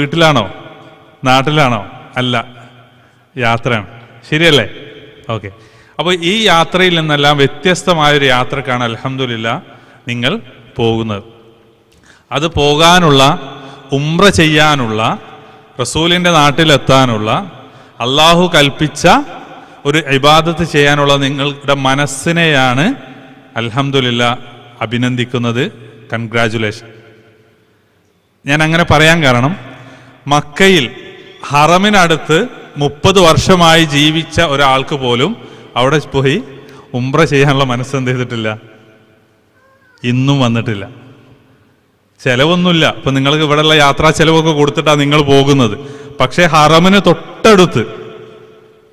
വീട്ടിലാണോ? നാട്ടിലാണോ? അല്ല. യാത്രയാണ്. ശരിയല്ലേ? ഓക്കെ. അപ്പോൾ ഈ യാത്രയിൽ നിന്നെല്ലാം വ്യത്യസ്തമായൊരു യാത്രക്കാണ് അലഹമില്ല നിങ്ങൾ പോകുന്നത്. അത് പോകാനുള്ള ഉംറ ചെയ്യാനുള്ള റസൂലിന്റെ നാട്ടിലെത്താനുള്ള അള്ളാഹു കൽപ്പിച്ച ഒരു ഇബാദത്ത് ചെയ്യാനുള്ള നിങ്ങളുടെ മനസ്സിനെയാണ് അലഹമുല്ല അഭിനന്ദിക്കുന്നത്. കൺഗ്രാജുലേഷൻ ഞാൻ അങ്ങനെ പറയാൻ കാരണം മക്കയിൽ ഹറമിനടുത്ത് മുപ്പത് വർഷമായി ജീവിച്ച ഒരാൾക്ക് പോലും അവിടെ പോയി ഉംറ ചെയ്യാനുള്ള മനസ്സ് എന്ത് ചെയ്തിട്ടില്ല? ഇന്നും വന്നിട്ടില്ല. ചെലവൊന്നുമില്ല. ഇപ്പൊ നിങ്ങൾക്ക് ഇവിടെയുള്ള യാത്രാ ചെലവൊക്കെ കൊടുത്തിട്ടാണ് നിങ്ങൾ പോകുന്നത്. പക്ഷേ ഹറമിന് തൊട്ടടുത്ത്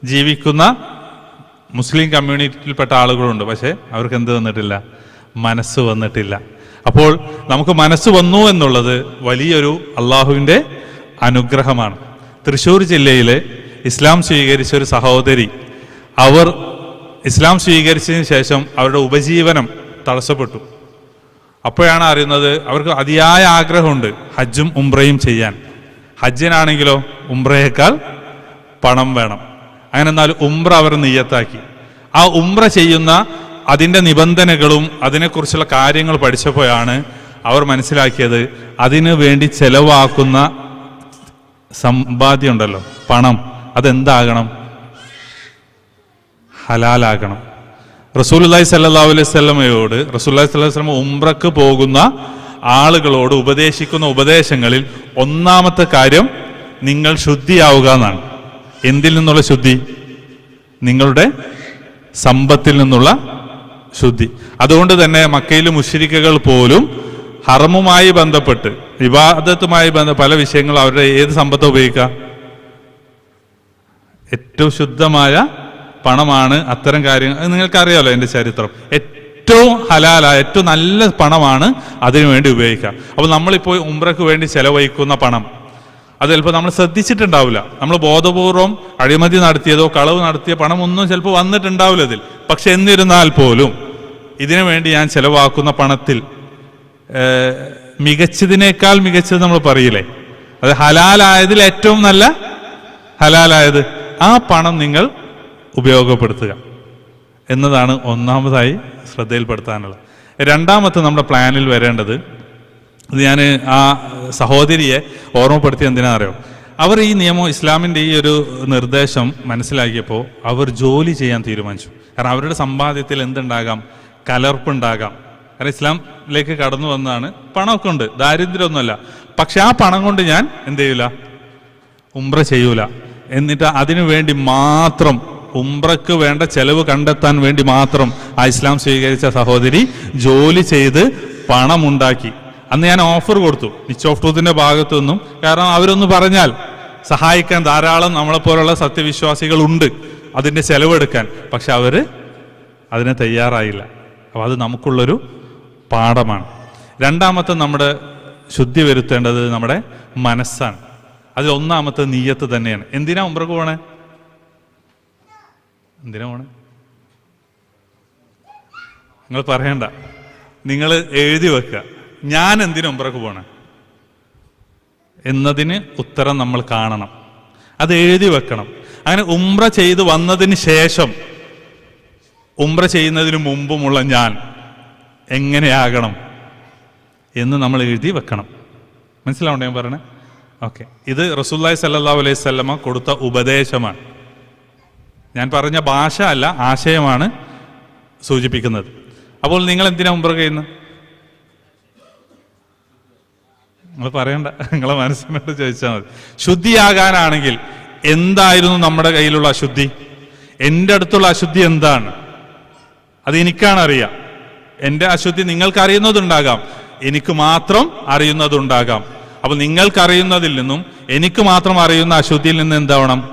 ജീവിക്കുന്ന മുസ്ലിം കമ്മ്യൂണിറ്റിയിൽപ്പെട്ട ആളുകളുണ്ട്. പക്ഷേ അവർക്ക് എന്ത് വന്നിട്ടില്ല? മനസ്സ് വന്നിട്ടില്ല. അപ്പോൾ നമുക്ക് മനസ്സ് വന്നു എന്നുള്ളത് വലിയൊരു അള്ളാഹുവിന്റെ അനുഗ്രഹമാണ്. തൃശ്ശൂർ ജില്ലയിലെ ഇസ്ലാം സ്വീകരിച്ച ഒരു സഹോദരി അവർ ഇസ്ലാം സ്വീകരിച്ചതിന് ശേഷം അവരുടെ ഉപജീവനം തടസ്സപ്പെട്ടു. അപ്പോഴാണ് അറിയുന്നത് അവർക്ക് അതിയായ ആഗ്രഹമുണ്ട് ഹജ്ജും ഉംറയും ചെയ്യാൻ. ഹജ്ജിനാണെങ്കിലോ ഉംറയേക്കാൾ പണം വേണം. അങ്ങനെ എന്നാൽ ഉംറ അവർ നെയ്യത്താക്കി ആ ഉംറ ചെയ്യുന്ന അതിന്റെ നിബന്ധനകളും അതിനെക്കുറിച്ചുള്ള കാര്യങ്ങൾ പഠിച്ചപ്പോഴാണ് അവർ മനസ്സിലാക്കിയത് അതിനു വേണ്ടി ചെലവാക്കുന്ന സമ്പാദ്യം ഉണ്ടല്ലോ പണം. അതെന്താകണം? ഹലാലാകണം. റസൂലി സല്ലല്ലാഹു അലൈഹി സ്വലമയോട് റസൂലുല്ലാഹി സ്വല്ലല്ലാഹു അലൈഹി വസല്ലം ഉംറക്ക് പോകുന്ന ആളുകളോട് ഉപദേശിക്കുന്ന ഉപദേശങ്ങളിൽ ഒന്നാമത്തെ കാര്യം നിങ്ങൾ ശുദ്ധിയാവുക എന്നാണ്. എന്തിൽ നിന്നുള്ള ശുദ്ധി? നിങ്ങളുടെ സമ്പത്തിൽ നിന്നുള്ള ശുദ്ധി. അതുകൊണ്ട് തന്നെ മക്കയിലെ മുഷിരിക്കകൾ പോലും ഹറമുമായി ബന്ധപ്പെട്ട് വിവാദത്തുമായി ബന്ധ പല വിഷയങ്ങളും അവരുടെ ഏത് സമ്പത്ത് ഉപയോഗിക്കുക ഏറ്റവും ശുദ്ധമായ പണമാണ് അത്തരം കാര്യങ്ങൾ. അത് നിങ്ങൾക്കറിയാലോ എന്റെ ചരിത്രം. ഏറ്റവും ഹലാലായ ഏറ്റവും നല്ല പണമാണ് അതിനു വേണ്ടി ഉപയോഗിക്കുക അപ്പോൾ നമ്മളിപ്പോൾ ഉംറയ്ക്ക് വേണ്ടി ചെലവഴിക്കുന്ന പണം അത് ചിലപ്പോൾ നമ്മൾ ശ്രദ്ധിച്ചിട്ടുണ്ടാവില്ല. നമ്മൾ ബോധപൂർവം അഴിമതി നടത്തിയതോ കളവ് നടത്തിയ പണം ഒന്നും ചിലപ്പോൾ വന്നിട്ടുണ്ടാവില്ല അതിൽ. പക്ഷെ എന്നിരുന്നാൽ പോലും ഇതിനു വേണ്ടി ഞാൻ ചെലവാക്കുന്ന പണത്തിൽ മികച്ചതിനേക്കാൾ മികച്ചത് നമ്മൾ പറയില്ലേ? അത് ഹലാലായതിൽ ഏറ്റവും നല്ല ഹലാലായത് ആ പണം നിങ്ങൾ ഉപയോഗപ്പെടുത്തുക എന്നതാണ് ഒന്നാമതായി ശ്രദ്ധയിൽപ്പെടുത്താനുള്ളത്. രണ്ടാമത്തെ നമ്മുടെ പ്ലാനിൽ വരേണ്ടത് ഇത് ഞാൻ ആ സഹോദരിയെ ഓർമ്മപ്പെടുത്തി എന്തിനാ അറിയോ? അവർ ഈ നിയമം ഇസ്ലാമിന്റെ ഈ ഒരു നിർദ്ദേശം മനസ്സിലാക്കിയപ്പോൾ അവർ ജോലി ചെയ്യാൻ തീരുമാനിച്ചു. കാരണം അവരുടെ സമ്പാദ്യത്തിൽ എന്തുണ്ടാകാം? കലർപ്പുണ്ടാകാം. കാരണം ഇസ്ലാമിലേക്ക് കടന്നു വന്നതാണ്. പണമൊക്കെ ഉണ്ട്. ദാരിദ്ര്യമൊന്നുമല്ല. പക്ഷെ ആ പണം കൊണ്ട് ഞാൻ എന്ത് ചെയ്യൂല? ഉംറ ചെയ്യൂല. എന്നിട്ട് അതിനു വേണ്ടി മാത്രം ഉംറക്ക് വേണ്ട ചെലവ് കണ്ടെത്താൻ വേണ്ടി മാത്രം ആ ഇസ്ലാം സ്വീകരിച്ച സഹോദരി ജോലി ചെയ്ത് പണമുണ്ടാക്കി. അന്ന് ഞാൻ ഓഫർ കൊടുത്തു. നിച്ച് ഓഫ് ട്രൂത്തിന്റെ ഭാഗത്തു നിന്നും. കാരണം അവരൊന്ന് പറഞ്ഞാൽ സഹായിക്കാൻ ധാരാളം നമ്മളെപ്പോലുള്ള സത്യവിശ്വാസികളുണ്ട് അതിന്റെ ചെലവെടുക്കാൻ. പക്ഷെ അവർ അതിനെ തയ്യാറായില്ല. അപ്പോൾ അത് നമുക്കുള്ളൊരു പാഠമാണ്. രണ്ടാമത്തെ നമ്മുടെ ശുദ്ധി വരുത്തേണ്ടത് നമ്മുടെ മനസ്സാണ്. അതിൽ ഒന്നാമത്തെ നീയത്ത് തന്നെയാണ്. എന്തിനാ ഉമ്പ്രക്ക് പോണേ? എന്തിനാ പോണേ? നിങ്ങൾ പറയണ്ട. നിങ്ങൾ എഴുതി വെക്കുക ഞാൻ എന്തിനാ ഉമ്പ്രക്ക് പോണേ? എന്നതിന് ഉത്തരം നമ്മൾ കാണണം. അത് എഴുതി വെക്കണം. അങ്ങനെ ഉമ്ര ചെയ്ത് വന്നതിന് ശേഷം ഉമ്ര ചെയ്യുന്നതിന് മുമ്പുമുള്ള ഞാൻ. എങ്ങനെയാകണം എന്ന് നമ്മൾ എഴുതി വെക്കണം. മനസ്സിലാവണ്ടേ ഞാൻ പറയണേ? ഓക്കെ. ഇത് റസൂല്ലായി സല്ലാ അലൈഹി സ്വല്ലമ കൊടുത്ത ഉപദേശമാണ്. ഞാൻ പറഞ്ഞ ഭാഷ അല്ല ആശയമാണ് സൂചിപ്പിക്കുന്നത്. അപ്പോൾ നിങ്ങൾ എന്തിനാ മുമ്പ് കഴിയുന്നത് നിങ്ങൾ പറയണ്ട. നിങ്ങളെ മനസ്സിനോട് ചോദിച്ചാൽ മതി. ശുദ്ധിയാകാനാണെങ്കിൽ എന്തായിരുന്നു നമ്മുടെ കയ്യിലുള്ള അശുദ്ധി? എന്റെ അടുത്തുള്ള അശുദ്ധി എന്താണ്? അത് എനിക്കാണ് അറിയാം എന്റെ അശുദ്ധി നിങ്ങൾക്ക് അറിയുന്നതുണ്ടാകാം എനിക്ക് മാത്രം അറിയുന്നതുണ്ടാകാം. അപ്പോൾ നിങ്ങൾക്കറിയുന്നതിൽ നിന്നും എനിക്ക് മാത്രം അറിയുന്ന അശുദ്ധിയിൽ നിന്ന് എന്താവണം?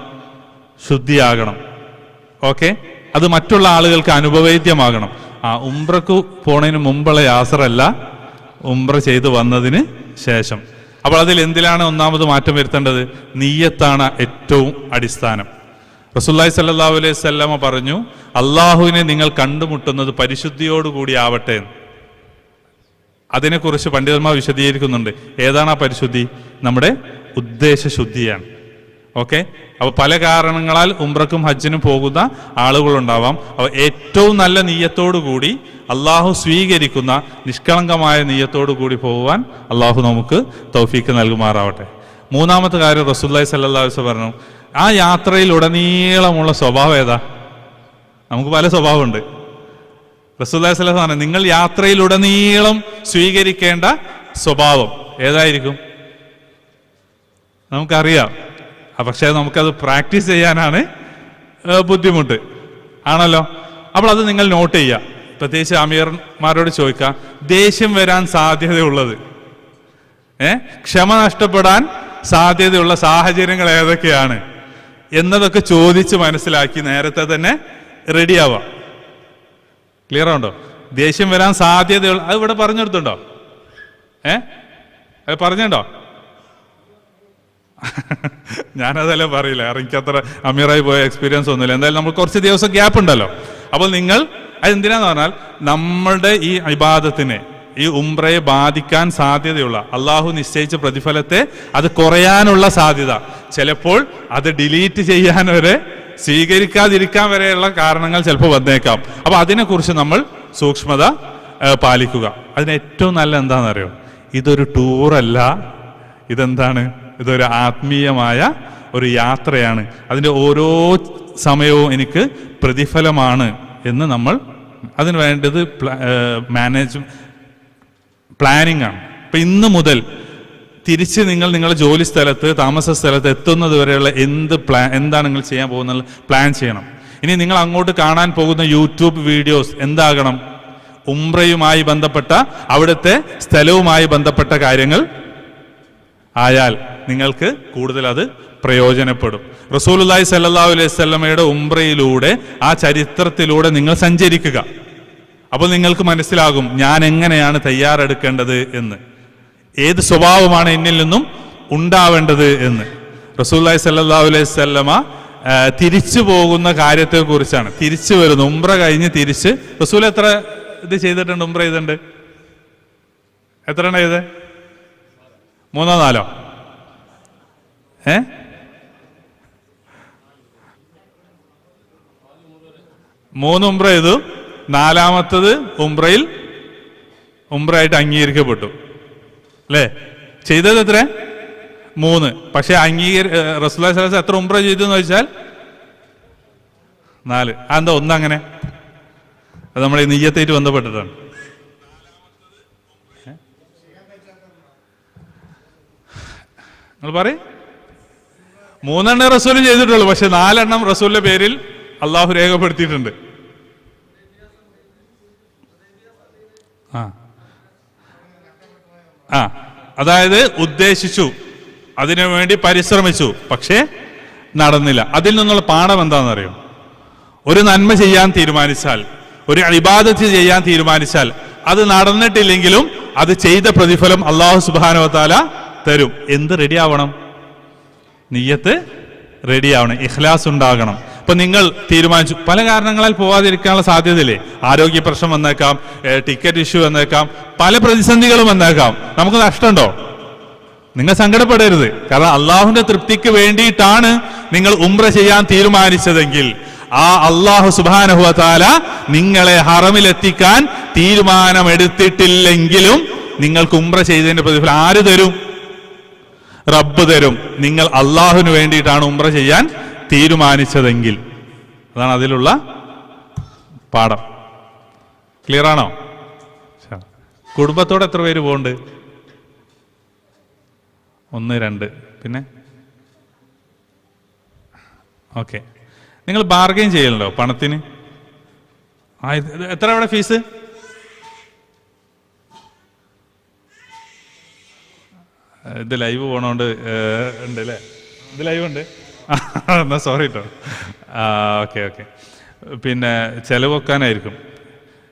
ശുദ്ധിയാകണം. ഓക്കെ? അത് മറ്റുള്ള ആളുകൾക്ക് അനുഭവേദ്യമാകണം. ആ ഉംബ്രക്ക് പോണതിന് മുമ്പുള്ള യാസറല്ല ഉംബ്ര ചെയ്ത് വന്നതിന് ശേഷം. അപ്പോൾ അതിൽ എന്തിലാണ് ഒന്നാമത് മാറ്റം വരുത്തേണ്ടത്? നീയത്താണ് ഏറ്റവും അടിസ്ഥാനം. റസൂല്ലായി സല്ലാ അലൈഹി സ്വല്ലമ പറഞ്ഞു അള്ളാഹുവിനെ നിങ്ങൾ കണ്ടുമുട്ടുന്നത് പരിശുദ്ധിയോടുകൂടി ആവട്ടെ. അതിനെക്കുറിച്ച് പണ്ഡിതന്മാർ വിശദീകരിക്കുന്നുണ്ട്. ഏതാണ് ആ പരിശുദ്ധി? നമ്മുടെ ഉദ്ദേശശുദ്ധിയാണ്. ഓക്കെ? അപ്പോൾ പല കാരണങ്ങളാൽ ഉംറക്കും ഹജ്ജിനും പോകുന്ന ആളുകളുണ്ടാവാം. അപ്പോൾ ഏറ്റവും നല്ല നീയത്തോടു കൂടി അള്ളാഹു സ്വീകരിക്കുന്ന നിഷ്കളങ്കമായ നീയത്തോടു കൂടി പോകുവാൻ അള്ളാഹു നമുക്ക് തൗഫീക്ക് നൽകുമാറാവട്ടെ. മൂന്നാമത്തെ കാര്യം റസൂല്ലായി സല്ലാസ് പറഞ്ഞു ആ യാത്രയിൽ ഉടനീളമുള്ള സ്വഭാവം ഏതാ? നമുക്ക് പല സ്വഭാവമുണ്ട്. റസൂല്ലായി സ്വലം പറഞ്ഞു നിങ്ങൾ യാത്രയിലുടനീളം സ്വീകരിക്കേണ്ട സ്വഭാവം ഏതായിരിക്കും? നമുക്കറിയാം. പക്ഷേ നമുക്കത് പ്രാക്ടീസ് ചെയ്യാനാണ് ബുദ്ധിമുട്ട്. ആണല്ലോ? അപ്പോൾ അത് നിങ്ങൾ നോട്ട് ചെയ്യുക. പ്രത്യേകിച്ച് അമീർമാരോട് ചോദിക്കുക ദേഷ്യം വരാൻ സാധ്യതയുള്ളത്? ഏ? ക്ഷമ നഷ്ടപ്പെടാൻ സാധ്യതയുള്ള സാഹചര്യങ്ങൾ ഏതൊക്കെയാണ്? എന്നതൊക്കെ ചോദിച്ച് മനസ്സിലാക്കി നേരത്തെ തന്നെ റെഡി ആവാം. ക്ലിയർ ഉണ്ടോ ദേഷ്യം വരാൻ സാധ്യതയുള്ള അത് ഇവിടെ പറഞ്ഞെടുത്തുണ്ടോ? ഏ? അത് പറഞ്ഞുണ്ടോ? ഞാനതല്ല പറയില്ല. കാരണം എനിക്കത്ര അമീറായി പോയ എക്സ്പീരിയൻസ് ഒന്നുമില്ല. എന്തായാലും നമ്മൾ കുറച്ച് ദിവസം ഗ്യാപ്പ് ഉണ്ടല്ലോ. അപ്പോൾ നിങ്ങൾ അതെന്തിനാന്ന് പറഞ്ഞാൽ നമ്മളുടെ ഈ ഇബാദത്തിനെ ഈ ഉംറയെ ബാധിക്കാൻ സാധ്യതയുള്ള അള്ളാഹു നിശ്ചയിച്ച പ്രതിഫലത്തെ അത് കുറയാനുള്ള സാധ്യത. ചിലപ്പോൾ അത് ഡിലീറ്റ് ചെയ്യാൻ വരെ സ്വീകരിക്കാതിരിക്കാൻ വരെയുള്ള കാരണങ്ങൾ ചിലപ്പോൾ വന്നേക്കാം. അപ്പൊ അതിനെക്കുറിച്ച് നമ്മൾ സൂക്ഷ്മത പാലിക്കുക. അതിന് ഏറ്റവും നല്ല എന്താണെന്നറിയോ? ഇതൊരു ടൂറല്ല. ഇതെന്താണ്? ഇതൊരു ആത്മീയമായ ഒരു യാത്രയാണ്. അതിന്റെ ഓരോ സമയവും എനിക്ക് പ്രതിഫലമാണ് എന്ന് നമ്മൾ അതിന് വേണ്ടത് മാനേജ് പ്ലാനിങ് ആണ്. അപ്പം ഇന്ന് മുതൽ തിരിച്ച് നിങ്ങൾ നിങ്ങളുടെ ജോലി സ്ഥലത്ത് താമസ സ്ഥലത്ത് എത്തുന്നത് വരെയുള്ള എന്ത് പ്ലാൻ എന്താണ് നിങ്ങൾ ചെയ്യാൻ പോകുന്നത് പ്ലാൻ ചെയ്യണം. ഇനി നിങ്ങൾ അങ്ങോട്ട് കാണാൻ പോകുന്ന യൂട്യൂബ് വീഡിയോസ് എന്താകണം? ഉംറയുമായി ബന്ധപ്പെട്ട അവിടുത്തെ സ്ഥലവുമായി ബന്ധപ്പെട്ട കാര്യങ്ങൾ ആയാൽ നിങ്ങൾക്ക് കൂടുതൽ അത് പ്രയോജനപ്പെടും. റസൂലുല്ലാഹി സല്ലാ അലൈഹി സ്വലമയുടെ ഉംറയിലൂടെ ആ ചരിത്രത്തിലൂടെ നിങ്ങൾ സഞ്ചരിക്കുക. അപ്പോൾ നിങ്ങൾക്ക് മനസ്സിലാകും ഞാൻ എങ്ങനെയാണ് തയ്യാറെടുക്കേണ്ടത് എന്ന്. ഏത് സ്വഭാവമാണ് എന്നിൽ നിന്നും ഉണ്ടാവേണ്ടത് എന്ന്. റസൂല്ലായി സല്ലല്ലാഹു അലൈഹി സ്വല്ലമ തിരിച്ചു പോകുന്ന കാര്യത്തെക്കുറിച്ചാണ് തിരിച്ചു വരുന്നു. ഉംറ കഴിഞ്ഞ് തിരിച്ച്. റസൂൽ എത്ര ഇത് ചെയ്തിട്ടുണ്ട്? ഉംറ ചെയ്തിട്ടുണ്ട്. എത്ര എണ്ണം ചെയ്ത്? മൂന്നോ നാലോ? ഏ? മൂന്ന് ഉംറ ചെയ്തു. നാലാമത്തത് ഉംറയിൽ ഉംറയായിട്ട് അംഗീകരിക്കപ്പെട്ടു. അല്ലേ? ചെയ്തത് എത്ര മൂന്ന്. പക്ഷെ അംഗീകരി റസുല്ലാ സ്വലാസ് എത്ര ഉംറ ചെയ്തു എന്ന് വെച്ചാൽ നാല്. അതെന്താ ഒന്നങ്ങനെ? അത് നമ്മളെ നെയ്യത്തേറ്റ് ബന്ധപ്പെട്ടിട്ടാണ്? നിങ്ങൾ പറയും. മൂന്നെണ്ണം റസൂൽ ചെയ്തിട്ടുള്ളൂ. പക്ഷെ നാലെണ്ണം റസൂലിന്റെ പേരിൽ അള്ളാഹു രേഖപ്പെടുത്തിയിട്ടുണ്ട്. ആ. അതായത് ഉദ്ദേശിച്ചു അതിനു വേണ്ടി പരിശ്രമിച്ചു പക്ഷേ നടന്നില്ല. അതിൽ നിന്നുള്ള പാഠം എന്താണെന്നറിയോ? ഒരു നന്മ ചെയ്യാൻ തീരുമാനിച്ചാൽ ഒരു ഇബാദത്ത് ചെയ്യാൻ തീരുമാനിച്ചാൽ അത് നടന്നിട്ടില്ലെങ്കിലും അത് ചെയ്ത പ്രതിഫലം അള്ളാഹു സുബാനുവത്താല തരും. എന്ത് റെഡിയാവണം നീയത്ത് റെഡിയാവണം ഇഖ്ലാസ് ഉണ്ടാകണം. ഇപ്പൊ നിങ്ങൾ തീരുമാനിച്ചു. പല കാരണങ്ങളാൽ പോവാതിരിക്കാനുള്ള സാധ്യതയില്ലേ? ആരോഗ്യ പ്രശ്നം വന്നേക്കാം ടിക്കറ്റ് ഇഷ്യൂ വന്നേക്കാം പല പ്രതിസന്ധികളും വന്നേക്കാം. നമുക്ക് നഷ്ടമുണ്ടോ? നിങ്ങൾ സങ്കടപ്പെടരുത്. കാരണം അള്ളാഹുവിന്റെ തൃപ്തിക്ക് വേണ്ടിയിട്ടാണ് നിങ്ങൾ ഉംറ ചെയ്യാൻ തീരുമാനിച്ചതെങ്കിൽ ആ അള്ളാഹു സുബാനഹുല നിങ്ങളെ ഹറമിലെത്തിക്കാൻ തീരുമാനമെടുത്തിട്ടില്ലെങ്കിലും നിങ്ങൾക്ക് ഉംറ ചെയ്തതിന്റെ പ്രതിഫലം ആര് തരും? റബ്ബ് തരും. നിങ്ങൾ അള്ളാഹുവിന് വേണ്ടിയിട്ടാണ് ഉംറ ചെയ്യാൻ തീരുമാനിച്ചതെങ്കിൽ. അതാണ് അതിലുള്ള പാഠം. ക്ലിയർ ആണോ. കുടുംബത്തോടെ എത്ര പേര് പോകുന്നുണ്ട് ഒന്ന് രണ്ട്. പിന്നെ? ഓക്കെ. നിങ്ങൾ ബാർഗെയിൻ ചെയ്യലുണ്ടോ പണത്തിന്? ആ എത്ര അവിടെ ഫീസ് ഇത് ലൈവ് പോണോണ്ട് ഉണ്ട് അല്ലേ? ഇത് ലൈവ് ഉണ്ട്. ആ, എന്നാ സോറി കേട്ടോ ഓക്കെ ഓക്കെ പിന്നെ ചെലവ് വെക്കാനായിരിക്കും.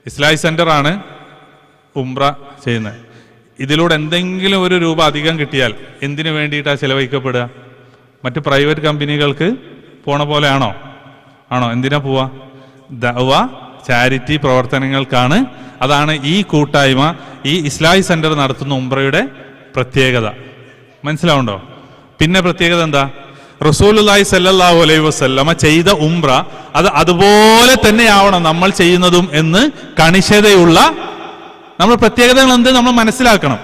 ഇസ്ലാഹി സെന്ററാണ് ഉംറ ചെയ്യുന്നത്. ഇതിലൂടെ എന്തെങ്കിലും ഒരു രൂപ അധികം കിട്ടിയാൽ എന്തിനു വേണ്ടിയിട്ടാണ് ചെലവഴിക്കപ്പെടുക? മറ്റ് പ്രൈവറ്റ് കമ്പനികൾക്ക് പോണ പോലെയാണോ ആണോ? എന്തിനാ പോവാ? ദവ ചാരിറ്റി പ്രവർത്തനങ്ങൾക്കാണ്. അതാണ് ഈ കൂട്ടായ്മ ഈ ഇസ്ലാഹി സെന്റർ നടത്തുന്ന ഉംറയുടെ പ്രത്യേകത. മനസ്സിലാവുണ്ടോ? പിന്നെ പ്രത്യേകത എന്താ? റസൂലുല്ലാഹി സല്ലല്ലാഹു അലൈഹി വസല്ലമ ചെയ്ത ഉംറ അത് അതുപോലെ തന്നെയാവണം നമ്മൾ ചെയ്യുന്നതും എന്ന് കണിശതയുള്ള നമ്മൾ പ്രത്യേകതകൾ എന്ത് നമ്മൾ മനസ്സിലാക്കണം.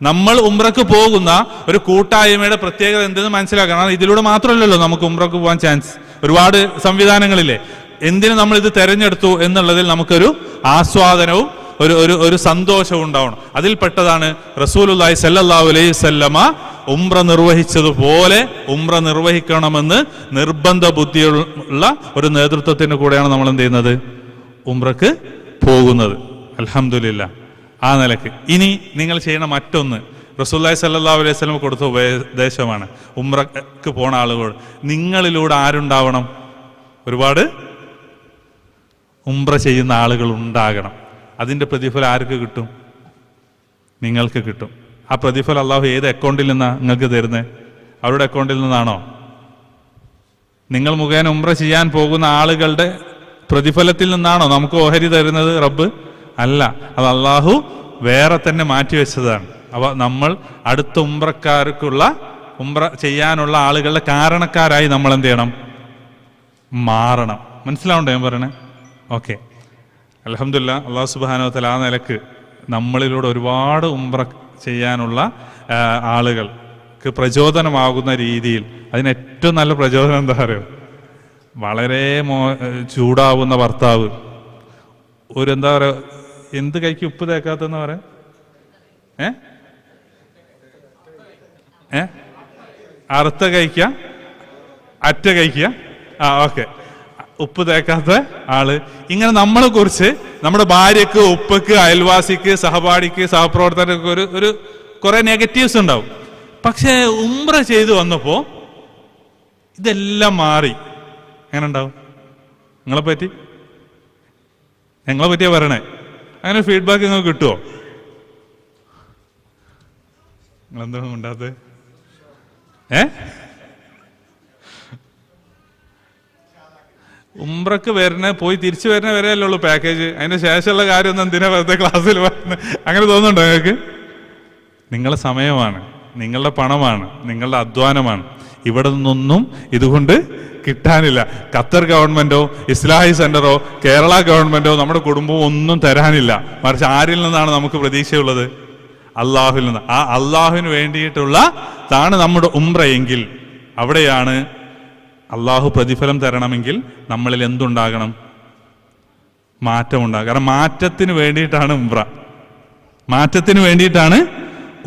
നമ്മൾ ഉംറക്ക് പോകുന്ന ഒരു കൂട്ടായ്മയുടെ പ്രത്യേകത എന്തെന്ന് മനസ്സിലാക്കണം. ഇതിലൂടെ മാത്രമല്ലല്ലോ നമുക്ക് ഉംറക്ക് പോകാൻ ചാൻസ് ഒരുപാട് സംവിധാനങ്ങളില്ലേ. എന്തിനു നമ്മൾ ഇത് തെരഞ്ഞെടുത്തു എന്നുള്ളതിൽ നമുക്കൊരു ആസ്വാദനവും ഒരു ഒരു ഒരു സന്തോഷം ഉണ്ടാവണം. അതിൽപ്പെട്ടതാണ് റസൂലുല്ലായി സല്ലല്ലാഹു അലൈഹി വസല്ലമ ഉംറ നിർവഹിച്ചതുപോലെ ഉംറ നിർവഹിക്കണമെന്ന് നിർബന്ധ ബുദ്ധിയുള്ള ഒരു നേതൃത്വത്തിന് കൂടെയാണ് നമ്മൾ എന്ത് ചെയ്യുന്നത്? ഉംറക്ക് പോകുന്നത്. അൽഹംദുലില്ല. ആ നിലയ്ക്ക്. ഇനി നിങ്ങൾ ചെയ്യണ മറ്റൊന്ന്. റസൂല്ലായി സല്ലല്ലാഹു അലൈഹി സ്വലം കൊടുത്ത ഉപദേശമാണ്. ഉംറക്ക് പോണ ആളുകൾ നിങ്ങളിലൂടെ ആരുണ്ടാവണം? ഒരുപാട് ഉംറ ചെയ്യുന്ന ആളുകൾ ഉണ്ടാകണം. അതിന്റെ പ്രതിഫലം ആർക്ക് കിട്ടും? നിങ്ങൾക്ക് കിട്ടും. ആ പ്രതിഫലം അള്ളാഹു ഏത് അക്കൗണ്ടിൽ നിന്നാണ് നിങ്ങൾക്ക് തരുന്നത് അവരുടെ അക്കൗണ്ടിൽ നിന്നാണോ? നിങ്ങൾ മുഖേന ഉമ്ര ചെയ്യാൻ പോകുന്ന ആളുകളുടെ പ്രതിഫലത്തിൽ നിന്നാണോ നമുക്ക് ഓഹരി തരുന്നത് റബ്ബ്? അല്ല. അത് അള്ളാഹു വേറെ തന്നെ മാറ്റിവെച്ചതാണ്. അവ നമ്മൾ അടുത്ത ഉംറക്കാർക്കുള്ള ഉംറ ചെയ്യാനുള്ള ആളുകളുടെ കാരണക്കാരായി നമ്മൾ എന്ത് ചെയ്യണം? മാറണം. മനസ്സിലാവണ്ടോ ഞാൻ പറയണേ? ഓക്കെ. അലഹമില്ല അള്ളാഹു സുബാനോത്തല ആ നിലയ്ക്ക് നമ്മളിലൂടെ ഒരുപാട് ഉംറ ചെയ്യാനുള്ള ആളുകൾക്ക് പ്രചോദനമാകുന്ന രീതിയിൽ അതിന് ഏറ്റവും നല്ല പ്രചോദനം എന്താ പറയുക വളരെ മോ ചൂടാവുന്ന ഭർത്താവ്. ഒരു എന്താ പറയുക എന്ത് കൈക്ക് ഉപ്പ് തേക്കാത്തെന്ന് പറയാം? ഏ? ഏ? അറുത്ത കഴിക്കുക അറ്റ കഴിക്കുക ആ ഓക്കെ. ഉപ്പ് തേക്കാത്ത ആൾ. ഇങ്ങനെ നമ്മളെ കുറിച്ച് നമ്മുടെ ഭാര്യക്ക് ഉപ്പക്ക് അയൽവാസിക്ക് സഹപാഠിക്ക് സഹപ്രവർത്തകർക്ക് ഒരു ഒരു കുറെ നെഗറ്റീവ്സ് ഉണ്ടാവും. പക്ഷേ ഉംറ ചെയ്തു വന്നപ്പോ ഇതെല്ലാം മാറി. എങ്ങനെ ഉണ്ടാവും? നിങ്ങളെ പറ്റി? ഞങ്ങളെ പറ്റിയാ പറയണേ. അങ്ങനെ ഫീഡ്ബാക്ക് നിങ്ങൾക്ക് കിട്ടുമോ നിങ്ങളെന്താണ് ഉണ്ടാത്തത് ഏ? ഉംറക്ക് വരുന്ന പോയി തിരിച്ചു വരുന്ന വരെയല്ലേ ഉള്ളൂ പാക്കേജ് അതിന് ശേഷമുള്ള കാര്യമൊന്നും എന്തിനാ വെറുതെ ക്ലാസ്സിൽ വരുന്നത് അങ്ങനെ തോന്നുന്നുണ്ടോ നിങ്ങൾക്ക്? നിങ്ങളുടെ സമയമാണ് നിങ്ങളുടെ പണമാണ് നിങ്ങളുടെ അധ്വാനമാണ്. ഇവിടെ നിന്നൊന്നും ഇതുകൊണ്ട് കിട്ടാനില്ല. ഖത്തർ ഗവൺമെന്റോ ഇസ്ലാഹി സെന്ററോ കേരള ഗവൺമെന്റോ നമ്മുടെ കുടുംബവും ഒന്നും തരാനില്ല. മറിച്ച് ആരിൽ നിന്നാണ് നമുക്ക് പ്രതീക്ഷയുള്ളത്? അള്ളാഹുവിൽ നിന്ന്. ആ അള്ളാഹുവിന് വേണ്ടിയിട്ടുള്ള താണ് നമ്മുടെ ഉംറയെങ്കിൽ അവിടെയാണ് അള്ളാഹു പ്രതിഫലം തരണമെങ്കിൽ നമ്മളിൽ എന്തുണ്ടാകണം? മാറ്റം ഉണ്ടാകും കാരണം മാറ്റത്തിന് വേണ്ടിയിട്ടാണ് ഉംറ. മാറ്റത്തിന് വേണ്ടിയിട്ടാണ്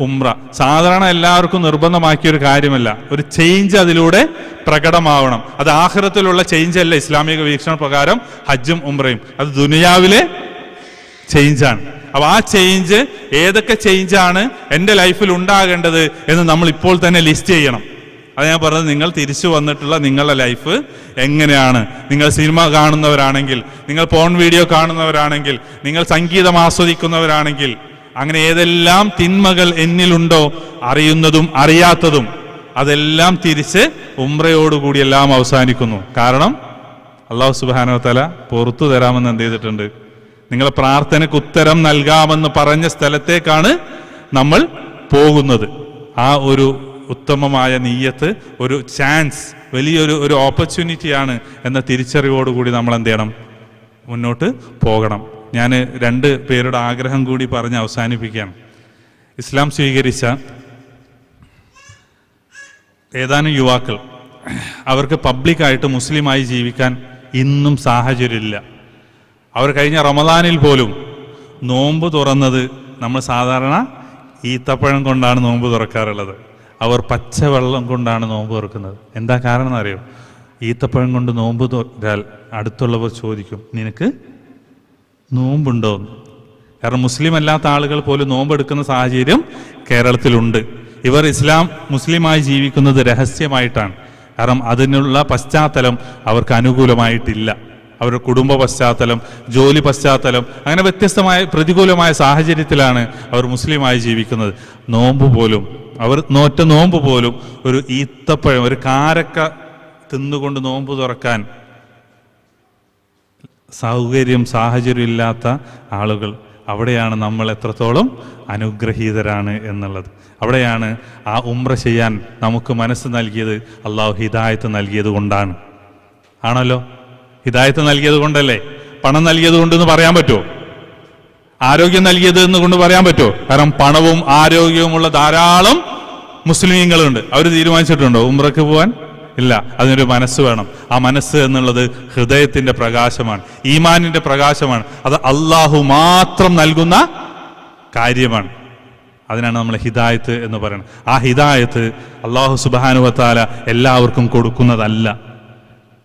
ഉംറ. സാധാരണ എല്ലാവർക്കും നിർബന്ധമാക്കിയ ഒരു കാര്യമല്ല. ഒരു ചേഞ്ച് അതിലൂടെ പ്രകടമാവണം. അത് ആഹ്റത്തിലുള്ള ചേഞ്ച് അല്ല ഇസ്ലാമിക വീക്ഷണ പ്രകാരം ഹജ്ജും ഉംറയും. അത് ദുനിയാവിലെ ചേഞ്ചാണ് അപ്പോൾ ആ ചേഞ്ച് ഏതൊക്കെ ചേഞ്ചാണ് എന്റെ ലൈഫിൽ ഉണ്ടാകേണ്ടത് എന്ന് നമ്മൾ ഇപ്പോൾ തന്നെ ലിസ്റ്റ് ചെയ്യണം. അത് ഞാൻ പറഞ്ഞത് നിങ്ങൾ തിരിച്ചു വന്നിട്ടുള്ള നിങ്ങളുടെ ലൈഫ് എങ്ങനെയാണ്? നിങ്ങൾ സിനിമ കാണുന്നവരാണെങ്കിൽ നിങ്ങൾ പോൺ വീഡിയോ കാണുന്നവരാണെങ്കിൽ നിങ്ങൾ സംഗീതം ആസ്വദിക്കുന്നവരാണെങ്കിൽ അങ്ങനെ ഏതെല്ലാം തിന്മകൾ എന്നിലുണ്ടോ അറിയുന്നതും അറിയാത്തതും അതെല്ലാം തിരിച്ച് ഉംറയോടുകൂടി എല്ലാം അവസാനിക്കുന്നു. കാരണം അള്ളാഹു സുബാനോ തല പുറത്തു തരാമെന്ന് എന്ത് ചെയ്തിട്ടുണ്ട്? നിങ്ങളെ പ്രാർത്ഥനയ്ക്ക് ഉത്തരം നൽകാമെന്ന് പറഞ്ഞ സ്ഥലത്തേക്കാണ് നമ്മൾ പോകുന്നത്. ആ ഒരു ഉത്തമമായ നീയത്ത് ഒരു ചാൻസ് വലിയൊരു ഒരു ഓപ്പർച്യൂണിറ്റിയാണ് എന്ന തിരിച്ചറിവോടുകൂടി നമ്മൾ എന്ത് ചെയ്യണം മുന്നോട്ട് പോകണം. ഞാൻ രണ്ട് പേരുടെ ആഗ്രഹം കൂടി പറഞ്ഞ് അവസാനിപ്പിക്കുകയാണ് ഇസ്ലാം സ്വീകരിച്ച ഏതാനും യുവാക്കൾ അവർക്ക് പബ്ലിക്കായിട്ട് മുസ്ലിമായി ജീവിക്കാൻ ഇന്നും സാഹചര്യമില്ല. അവർ കഴിഞ്ഞ റമദാനിൽ പോലും നോമ്പ് തുറന്നത് നമ്മൾ സാധാരണ ഈത്തപ്പഴം കൊണ്ടാണ് നോമ്പ് തുറക്കാറുള്ളത്. അവർ പച്ചവെള്ളം കൊണ്ടാണ് നോമ്പ് തുറക്കുന്നത്. എന്താ കാരണം എന്നറിയോ? ഈത്തപ്പഴം കൊണ്ട് നോമ്പ് തുറച്ചാൽ അടുത്തുള്ളവർ ചോദിക്കും നിനക്ക് നോമ്പുണ്ടോ? കാരണം മുസ്ലിം അല്ലാത്ത ആളുകൾ പോലും നോമ്പെടുക്കുന്ന സാഹചര്യം കേരളത്തിലുണ്ട്. ഇവർ ഇസ്ലാം മുസ്ലിമായി ജീവിക്കുന്നത് രഹസ്യമായിട്ടാണ്. കാരണം അതിനുള്ള പശ്ചാത്തലം അവർക്ക് അനുകൂലമായിട്ടില്ല. അവരുടെ കുടുംബ പശ്ചാത്തലം ജോലി പശ്ചാത്തലം അങ്ങനെ വ്യത്യസ്തമായ പ്രതികൂലമായ സാഹചര്യത്തിലാണ് അവർ മുസ്ലിമായി ജീവിക്കുന്നത്. നോമ്പ് പോലും അവർ നോറ്റ നോമ്പ് പോലും ഒരു ഈത്തപ്പഴം ഒരു കാരക്ക തിന്നുകൊണ്ട് നോമ്പ് തുറക്കാൻ സൗകര്യം സാഹചര്യം ഇല്ലാത്ത ആളുകൾ അവിടെയാണ് നമ്മൾ എത്രത്തോളം അനുഗ്രഹീതരാണ് എന്നുള്ളത്. അവിടെയാണ് ആ ഉമ്ര ചെയ്യാൻ നമുക്ക് മനസ്സ് നൽകിയത് അള്ളാഹു ഹിദായത്ത് നൽകിയത് കൊണ്ടാണ്. ആണല്ലോ? ഹിദായത്ത് നൽകിയത് കൊണ്ടല്ലേ? പണം നൽകിയത് കൊണ്ടെന്ന് പറയാൻ പറ്റുമോ? ആരോഗ്യം നൽകിയത് എന്ന് കൊണ്ട് പറയാൻ പറ്റുമോ? കാരണം പണവും ആരോഗ്യവുമുള്ള ധാരാളം മുസ്ലിമീങ്ങളുണ്ട്. അവർ തീരുമാനിച്ചിട്ടുണ്ടോ? ഉമ്രക്ക് പോവാൻ? ഇല്ല. അതിനൊരു മനസ്സ് വേണം. ആ മനസ്സ് എന്നുള്ളത് ഹൃദയത്തിന്റെ പ്രകാശമാണ്. ഈമാനിന്റെ പ്രകാശമാണ്. അത് അള്ളാഹു മാത്രം നൽകുന്ന കാര്യമാണ്. അതിനാണ് നമ്മൾ ഹിദായത്ത് എന്ന് പറയുന്നത്. ആ ഹിദായത്ത് അള്ളാഹു സുബാനുവത്താല എല്ലാവർക്കും കൊടുക്കുന്നതല്ല.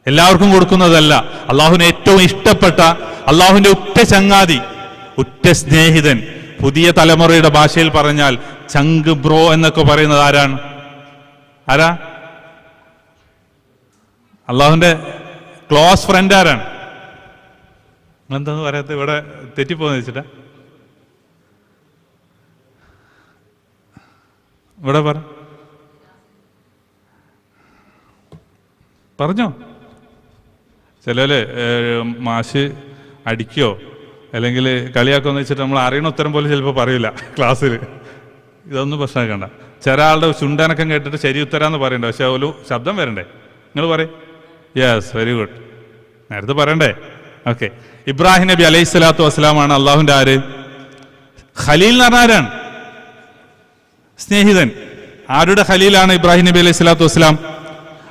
എല്ലാവർക്കും കൊടുക്കുന്നതല്ല. അള്ളാഹുവിന് ഏറ്റവും ഇഷ്ടപ്പെട്ട അള്ളാഹുവിന്റെ ഉറ്റ ചങ്ങാതി ഉറ്റ സ്നേഹിതൻ പുതിയ തലമുറയുടെ ഭാഷയിൽ പറഞ്ഞാൽ ചങ്ക് ബ്രോ എന്നൊക്കെ പറയുന്നത് ആരാണ്? ആരാ? അള്ളാഹുന്റെ ക്ലോസ് ഫ്രണ്ട് ആരാണ്? എന്താന്ന് പറയാത്ത ഇവിടെ തെറ്റിപ്പോന്ന് വെച്ചിട്ടാ ഇവിടെ പറ. പറഞ്ഞോ. ചിലര് മാഷ് അടിക്കോ? അല്ലെങ്കിൽ കളിയാക്കുമെന്ന് വെച്ചിട്ട് നമ്മൾ അറിയണ ഉത്തരം പോലും ചിലപ്പോൾ പറയില്ല ക്ലാസ്സിൽ. ഇതൊന്നും പ്രശ്നമാക്കണ്ട. ചില ആളുടെ ചുണ്ടനക്കം കേട്ടിട്ട് ശരി ഉത്തരാന്ന് പറയണ്ട. പക്ഷെ ഒരു ശബ്ദം വരണ്ടേ? നിങ്ങൾ പറയും. യെസ് വെരി ഗുഡ് നേരത്തെ പറയണ്ടേ? ഓക്കെ ഇബ്രാഹിം നബി അലൈഹി സ്വലാത്തു വസ്സലാമാണ് അള്ളാഹുവിന്റെ ആര്? ഖലീൽ എന്ന് പറഞ്ഞ ആരാണ്? സ്നേഹിതൻ. ആരുടെ ഖലീലാണ് ഇബ്രാഹിം നബി അലൈഹി സ്വലാത്തു വസ്സലാം?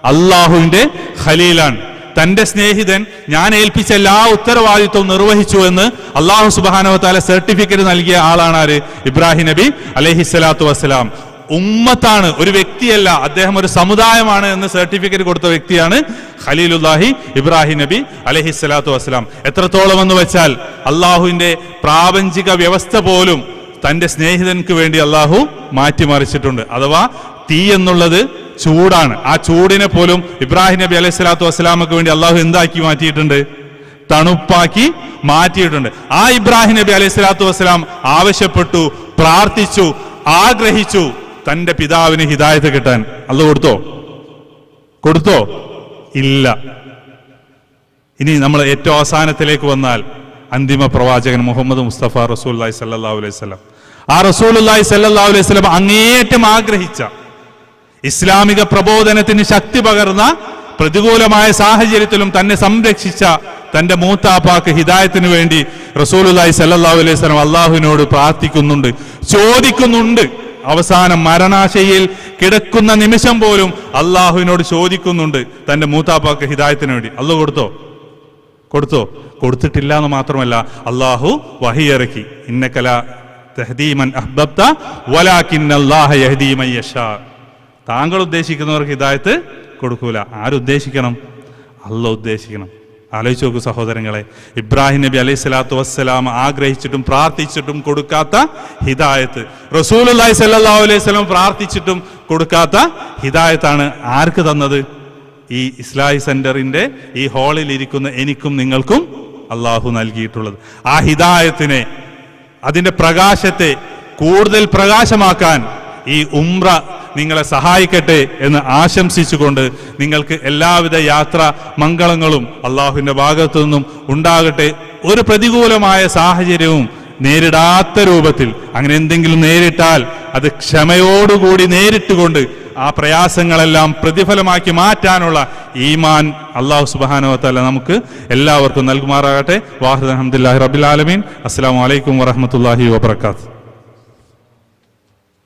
അള്ളാഹുവിന്റെ ഖലീലാണ്. തന്റെ സ്നേഹിതൻ ഞാൻ ഏൽപ്പിച്ച എല്ലാ ഉത്തരവാദിത്വവും നിർവഹിച്ചു എന്ന് അള്ളാഹു സുബാനവത്താല സർട്ടിഫിക്കറ്റ് നൽകിയ ആളാണ് ആര്? ഇബ്രാഹിം നബി അലഹി സ്വലാത്തു വസ്സലാം. ഉമ്മത്താണ് ഒരു വ്യക്തിയല്ല അദ്ദേഹം ഒരു സമുദായമാണ് എന്ന് സർട്ടിഫിക്കറ്റ് കൊടുത്ത വ്യക്തിയാണ് ഖലീലുല്ലാഹി ഇബ്രാഹിം നബി അലഹി സ്വലാത്തു വസ്സലാം. എത്രത്തോളം എന്ന് വെച്ചാൽ അള്ളാഹുവിന്റെ പ്രാപഞ്ചിക വ്യവസ്ഥ പോലും തന്റെ സ്നേഹിതനക്ക് വേണ്ടി അള്ളാഹു മാറ്റിമറിച്ചിട്ടുണ്ട്. അഥവാ തീ എന്നുള്ളത് ചൂടാണ്. ആ ചൂടിനെ പോലും ഇബ്രാഹിം നബി അലൈഹി സ്വലാത്തു വസ്സലാമക്ക് വേണ്ടി അള്ളാഹു എന്താക്കി മാറ്റിയിട്ടുണ്ട്? തണുപ്പാക്കി മാറ്റിയിട്ടുണ്ട്. ആ ഇബ്രാഹിം നബി അലൈഹി സ്വലാത്തു വസ്സലാം ആവശ്യപ്പെട്ടു പ്രാർത്ഥിച്ചു ആഗ്രഹിച്ചു തന്റെ പിതാവിന് ഹിദായത്ത് കിട്ടാൻ. അല്ല കൊടുത്തോ? കൊടുത്തോ? ഇല്ല. ഇനി നമ്മൾ ഏറ്റവും അവസാനത്തിലേക്ക് വന്നാൽ അന്തിമ പ്രവാചകൻ മുഹമ്മദ് മുസ്തഫ റസൂൽ സല്ലാ അലൈഹി സ്വലം ആ റസൂൽ സല്ലാ അലൈഹി സ്വലം അങ്ങേയറ്റം ആഗ്രഹിച്ച ഇസ്ലാമിക പ്രബോധനത്തിന് ശക്തി പകർന്ന പ്രതികൂലമായ സാഹചര്യത്തിലും തന്നെ സംരക്ഷിച്ച തന്റെ മൂത്താപ്പാക്ക് ഹിദായത്തിന് വേണ്ടി റസൂലുല്ലായി സല്ലാഹു അലൈഹി സ്വലം അള്ളാഹുവിനോട് പ്രാർത്ഥിക്കുന്നുണ്ട് ചോദിക്കുന്നുണ്ട്. അവസാനം മരണാശയിൽ കിടക്കുന്ന നിമിഷം പോലും അള്ളാഹുവിനോട് ചോദിക്കുന്നുണ്ട് തന്റെ മൂത്താപ്പാക്ക് ഹിദായത്തിന് വേണ്ടി. അള്ളു കൊടുത്തോ? കൊടുത്തോ? കൊടുത്തിട്ടില്ല എന്ന് മാത്രമല്ല അള്ളാഹു വഹിയിറക്കി. ഇന്നക്കല തഹദീമൻ അഹ്ബബ്ത വലാക്കിൻ അള്ളാഹ യഹദീമൻ യശാ. താങ്കൾ ഉദ്ദേശിക്കുന്നവർക്ക് ഹിദായത്ത് കൊടുക്കൂല. ആരുദ്ദേശിക്കണം അല്ല ഉദ്ദേശിക്കണം. ആലോചിച്ച് നോക്കൂ സഹോദരങ്ങളെ. ഇബ്രാഹിം നബി അലൈഹി സ്വലാത്തു വസ്സലാം ആഗ്രഹിച്ചിട്ടും പ്രാർത്ഥിച്ചിട്ടും കൊടുക്കാത്ത ഹിദായത്ത്. റസൂൽ അല്ലാഹി സല്ലാ അലൈഹി സ്വലം പ്രാർത്ഥിച്ചിട്ടും കൊടുക്കാത്ത ഹിദായത്താണ് ആർക്ക് തന്നത്? ഈ ഇസ്ലാഹി സെന്ററിന്റെ ഈ ഹാളിൽ ഇരിക്കുന്ന എനിക്കും നിങ്ങൾക്കും അള്ളാഹു നൽകിയിട്ടുള്ളത്. ആ ഹിദായത്തിനെ അതിന്റെ പ്രകാശത്തെ കൂടുതൽ പ്രകാശമാക്കാൻ ഈ ഉംറ നിങ്ങളെ സഹായിക്കട്ടെ എന്ന് ആശംസിച്ചുകൊണ്ട് നിങ്ങൾക്ക് എല്ലാവിധ യാത്ര മംഗളങ്ങളും അള്ളാഹുവിന്റെ ഭാഗത്തു നിന്നും ഉണ്ടാകട്ടെ. ഒരു പ്രതികൂലമായ സാഹചര്യവും നേരിടാത്ത രൂപത്തിൽ. അങ്ങനെ എന്തെങ്കിലും നേരിട്ടാൽ അത് ക്ഷമയോടുകൂടി നേരിട്ടുകൊണ്ട് ആ പ്രയാസങ്ങളെല്ലാം പ്രതിഫലമാക്കി മാറ്റാനുള്ള ഈമാൻ അള്ളാഹു സുബാനുവത്തല്ല നമുക്ക് എല്ലാവർക്കും നൽകുമാറാകട്ടെ. വാഹിദ് അഹമ്മദില്ലാഹി റബിൽ ആലമീൻ. അസ്സാം വലൈക്കും വറഹമത്തല്ലാഹി വാബർക്കാത്തു